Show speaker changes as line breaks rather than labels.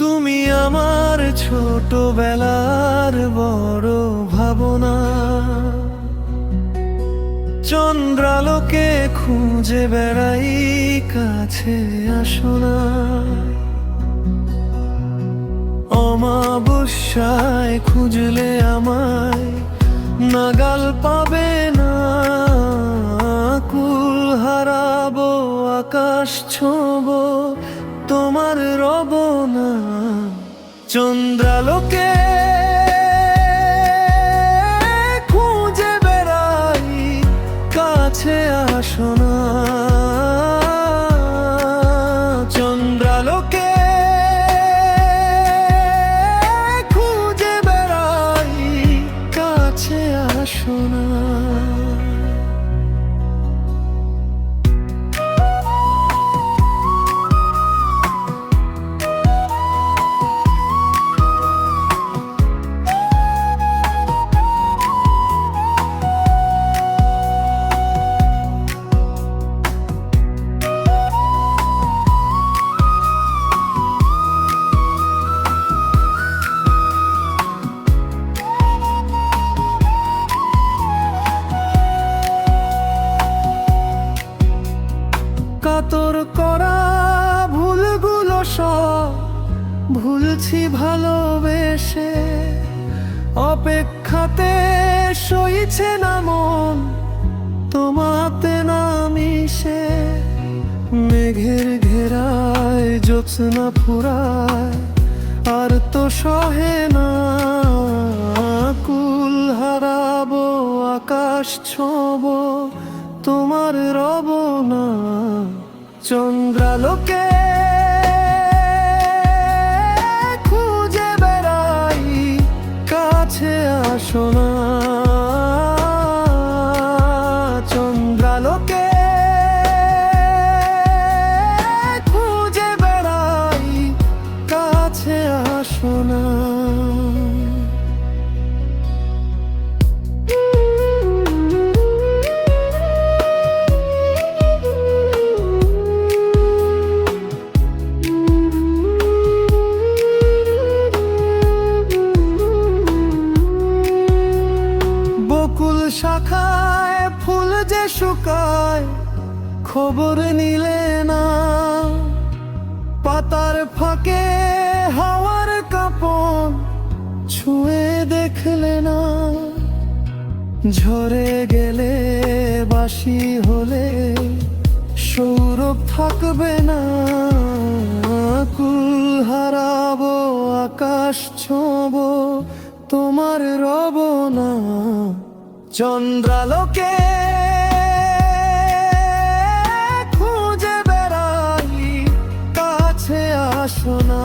তুমি আমার ছোটবেলার বড় ভাবনা। চন্দ্রালোকে খুঁজে বেড়াই কাছে আসো না। অমাবস্যায় খুঁজলে আমায় নাগাল পাবে না। কুল হারাবো, আকাশ ছোঁব, তোমার রব না। চন্দ্রালোকে কাতর করা ভুলগুলো সব ভুলছি ভালোবেসে। অপেক্ষাতে সইছে না মন, তোমাতে না মিশে। মেঘের ঘেরায় জ্যোৎস্না ফুরায়, আর তো সহে না। কুল হারাবো, আকাশ ছোঁব চন্দ্রালোকে খুঁজে বেড়াই কাছে আসো না। চন্দ্রালোকে খুঁজে বেড়াই কাছে আসো না। শাখায় ফুল যে শুকায়, খবর নিলে না। পাতার ফাঁকে হাওয়ার কাপন ছুঁয়ে দেখলে না। ঝরে গেলে, বাসি হলে সৌরভ থাকবে না। চন্দ্রালোকে খুঁজে বেড়াই কাছে আসনা